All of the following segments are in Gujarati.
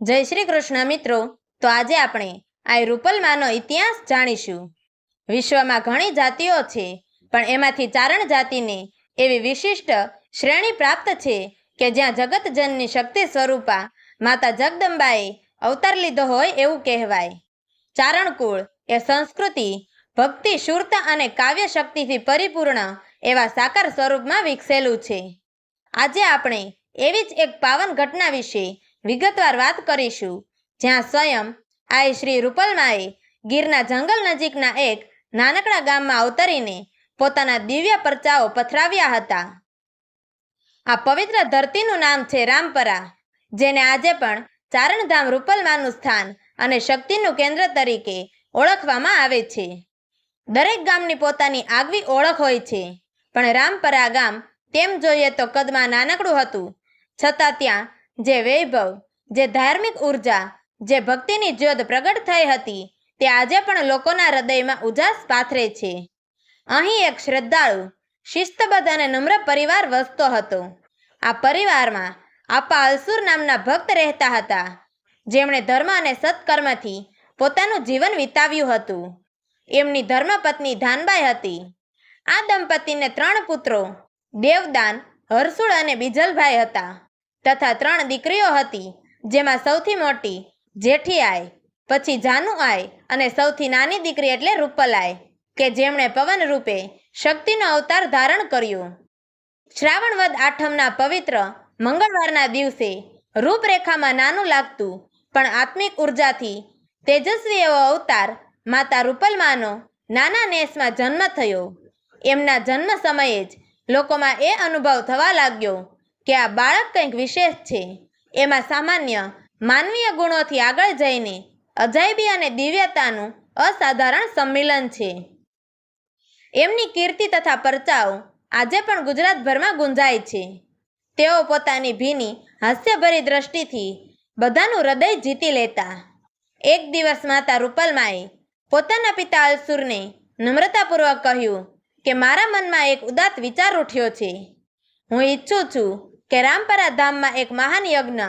જય શ્રી કૃષ્ણ મિત્રો. તો આજે આપણે આ રૂપલમાનો ઇતિહાસ જાણીશું. વિશ્વમાં ઘણી જાતિઓ છે, પણ એમાંથી ચારણ જાતિને એવી વિશિષ્ટ શ્રેણી પ્રાપ્ત છે કે જ્યાં જગતજનની શક્તિ સ્વરૂપા માતા જગદંબાએ અવતાર લીધો હોય એવું કહેવાય. ચારણકુળ એ સંસ્કૃતિ, ભક્તિ શૂરતા અને કાવ્ય શક્તિથી પરિપૂર્ણ એવા સાકાર સ્વરૂપમાં વિકસેલું છે. આજે આપણે એવી જ એક પાવન ઘટના વિશે વિગતવાર વાત કરીશું. જ્યાં સ્વયં આઈ શ્રી રૂપલમાએ ગીરના જંગલ નજીકના એક નાનકડા ગામમાં અવતરીને પોતાના દિવ્ય પરચાઓ પથરાવ્યા હતા. આ પવિત્ર ધરતીનું નામ છે રામપરા, જેને આજે પણ ચારણધામ રૂપલમાનું સ્થાન અને શક્તિનું કેન્દ્ર તરીકે ઓળખવામાં આવે છે. દરેક ગામની પોતાની આગવી ઓળખ હોય છે, પણ રામપરા ગામ તેમ જોઈએ તો કદમાં નાનકડું હતું. છતાં ત્યાં જે વૈભવ, જે ધાર્મિક ઊર્જા, જે ભક્તિની જ્યોત પ્રગટ થઈ હતી, તે આજે પણ લોકોના હૃદયમાં ઉજાસ પાથરે છે. અહીં એક શ્રદ્ધાળુ, શિસ્તબદ્ધ અને નમ્ર પરિવાર વસતો હતો. આ પરિવારમાં આપા અલસુર નામના ભક્ત રહેતા હતા. જેમણે ધર્મ અને સત્કર્મથી પોતાનું જીવન વિતાવ્યું હતું. એમની ધર્મપત્ની ધાનબાઈ હતી. આ દંપતીને ત્રણ પુત્રો, દેવદાન હરસુળ અને બીજલભાઈ હતા. તથા ત્રણ દીકરીઓ હતી, જેમાં સૌથી મોટી જેઠીઆઈ પછી જાનુ આય અને સૌથી નાની દીકરી એટલે રૂપલાઈ કે જેમણે પવન રૂપે શક્તિનો અવતાર ધારણ કર્યો. શ્રાવણ વદ આઠમના પવિત્ર મંગળવારના દિવસે રૂપરેખામાં નાનું લાગતું, પણ આત્મિક ઉર્જાથી તેજસ્વી એવો અવતાર માતા રૂપલમાનો નાના નેસમાં જન્મ થયો. એમના જન્મ સમયે જ લોકોમાં એ અનુભવ થવા લાગ્યો. કે આ બાળક કંઈક વિશેષ છે. એમાં સામાન્ય માનવીય ગુણોથી આગળ જઈને અજાયબી અને દિવ્યતાનું અસાધારણ સંમિલન છે. એમની કીર્તિ તથા પરચાઓ આજે પણ ગુજરાતભરમાં ગુંજાય છે. તેઓ પોતાની ભીની હાસ્યભરી દ્રષ્ટિથી બધાનું હૃદય જીતી લેતા. એક દિવસ માતા રૂપલમાએ પોતાના પિતા અલસુરને નમ્રતાપૂર્વક કહ્યું કે મારા મનમાં એક ઉદાત વિચાર ઉઠ્યો છે. હું ઈચ્છું છું કે રામપરા ધામમાં એક મહાન યજ્ઞ,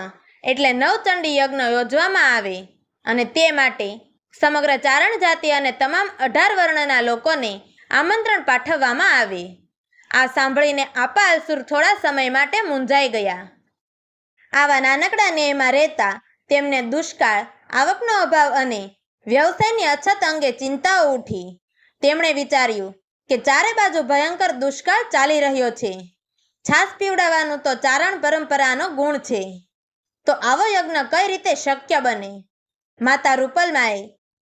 એટલે નવચંડી યજ્ઞ યોજવામાં આવે. અને તે માટે સમગ્ર ચારણ જાતિ અને તમામ અઢાર વર્ણના લોકોને આમંત્રણ પાઠવવામાં આવે. આ સાંભળીને આપા અસુર થોડા સમય માટે મૂંઝાઈ ગયા. આવા નાનકડા ન્યાયમાં રહેતા તેમને દુષ્કાળ, આવકનો અભાવ અને વ્યવસાયની અછત અંગે ચિંતાઓ ઉઠી. તેમણે વિચાર્યું કે ચારે બાજુ ભયંકર દુષ્કાળ ચાલી રહ્યો છે. છાસ પીવડાવવાનું તો ચારણ પરંપરાનો ગુણ છે. તો આવો યજ્ઞ કઈ રીતે શક્ય બને? માતા રૂપલમાએ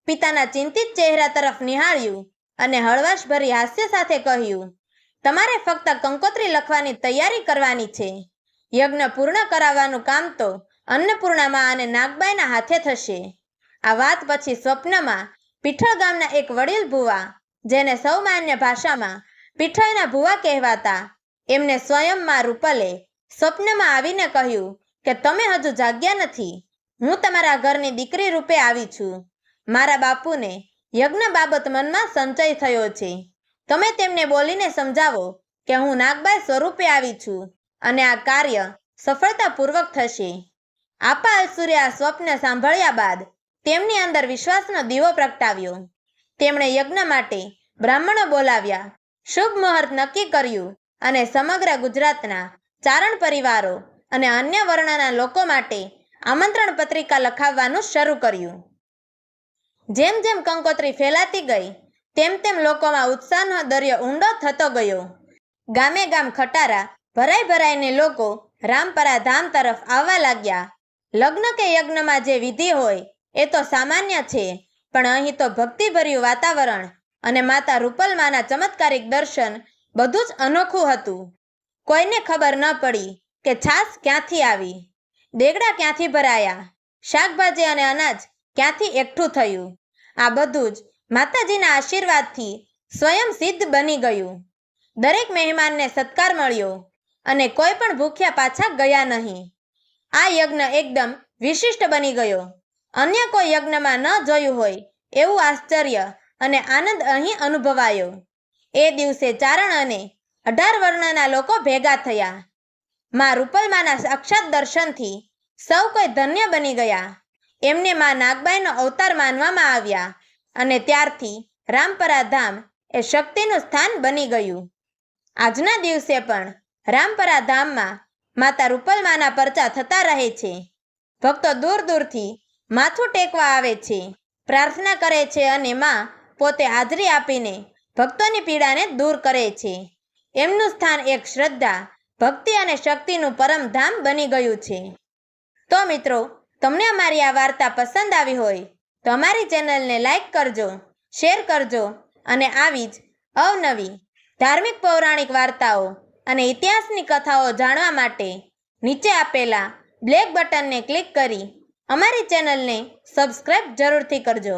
પિતાના ચિંતિત ચહેરા તરફ નિહાળ્યું અને હળવાશભરી હાસ્ય સાથે કહ્યું, તમારે ફક્ત કંકોત્રી લખવાની તૈયારી કરવાની છે. યજ્ઞ પૂર્ણ કરાવવાનું કામ તો અન્નપૂર્ણામાં અને નાગબાઈના હાથે થશે. આ વાત પછી સ્વપ્નમાં પીઠળ ગામના એક વડીલ ભુવા, જેને સૌમાન્ય ભાષામાં પીઠળના ભુવા કહેવાતા એમને સ્વયંમાં રૂપલે સ્વપ્નમાં આવીને કહ્યું કે તમે હજુ જાગ્યા નથી. હું તમારા ઘરની દીકરી રૂપે આવી છું. મારા બાપુને યજ્ઞ બાબત મનમાં સંચય થયો છે. તમે તેમને બોલીને સમજાવો કે હું નાગબાઈ સ્વરૂપે આવી છું અને આ કાર્ય સફળતાપૂર્વક થશે. આપા અસુરે આ સ્વપ્ન સાંભળ્યા બાદ તેમની અંદર વિશ્વાસનો દીવો પ્રગટાવ્યો. તેમણે યજ્ઞ માટે બ્રાહ્મણો બોલાવ્યા. શુભ મુહૂર્ત નક્કી કર્યું. અને સમગ્ર ગુજરાતના ચારણ પરિવારો અને અન્ય વર્ણના લોકો માટે આમંત્રણ પત્રિકા લખાવવાનું શરૂ કર્યું. જેમ જેમ કંકોત્રી ફેલાતી ગઈ, તેમ તેમ લોકોમાં ઉત્સાહનો દરિયો ઊંડો થતો ગયો. ગામે ગામ ખટારા ભરાઈ ભરાઈને લોકો રામપરા ધામ તરફ આવવા લાગ્યા. લગ્ન કે યજ્ઞમાં જે વિધિ હોય, એ તો સામાન્ય છે, પણ અહીં તો ભક્તિભર્યું વાતાવરણ અને માતા રૂપલમાના ચમત્કારિક દર્શન બધું જ અનોખું હતું. કોઈને ખબર ન પડી કે છાસ ક્યાંથી આવી. દેગડા ક્યાંથી ભરાયા? શાકભાજી અને અનાજ ક્યાંથી એકઠું થયું? આ બધું જ માતાજીના આશીર્વાદથી સ્વયં સિદ્ધ બની ગયું. દરેક મહેમાનને સત્કાર મળ્યો અને કોઈ પણ ભૂખ્યા પાછા ગયા નહીં. આ યજ્ઞ એકદમ વિશિષ્ટ બની ગયો. અન્ય કોઈ યજ્ઞમાં ન જોયું હોય એવું આશ્ચર્ય અને આનંદ અહીં અનુભવાયો. એ દિવસે ચારણ અને અઢાર વર્ણના લોકો ભેગા થયા. માં રૂપલમાના સાક્ષાત દર્શનથી સૌ કોઈ ધન્ય બની ગયા. એમને માં નાગબાઈનો અવતાર માનવામાં આવ્યા અને ત્યારથી રામપરા ધામ એ શક્તિનું સ્થાન બની ગયું. આજના દિવસે પણ રામપરા ધામમાં માતા રૂપલમાના પરચા થતા રહે છે. ભક્તો દૂર દૂરથી માથું ટેકવા આવે છે, પ્રાર્થના કરે છે અને માં પોતે હાજરી આપીને ભક્તોની પીડાને દૂર કરે છે. એમનું સ્થાન એક શ્રદ્ધા, ભક્તિ અને શક્તિનું પરમધામ બની ગયું છે. તો મિત્રો, તમને અમારી આ વાર્તા પસંદ આવી હોય, તો અમારી ચેનલને લાઈક કરજો, શેર કરજો અને આવી જ અવનવી ધાર્મિક પૌરાણિક વાર્તાઓ અને ઇતિહાસની કથાઓ જાણવા માટે નીચે આપેલા બ્લેક બટનને ક્લિક કરી અમારી ચેનલને સબસ્ક્રાઈબ જરૂરથી કરજો.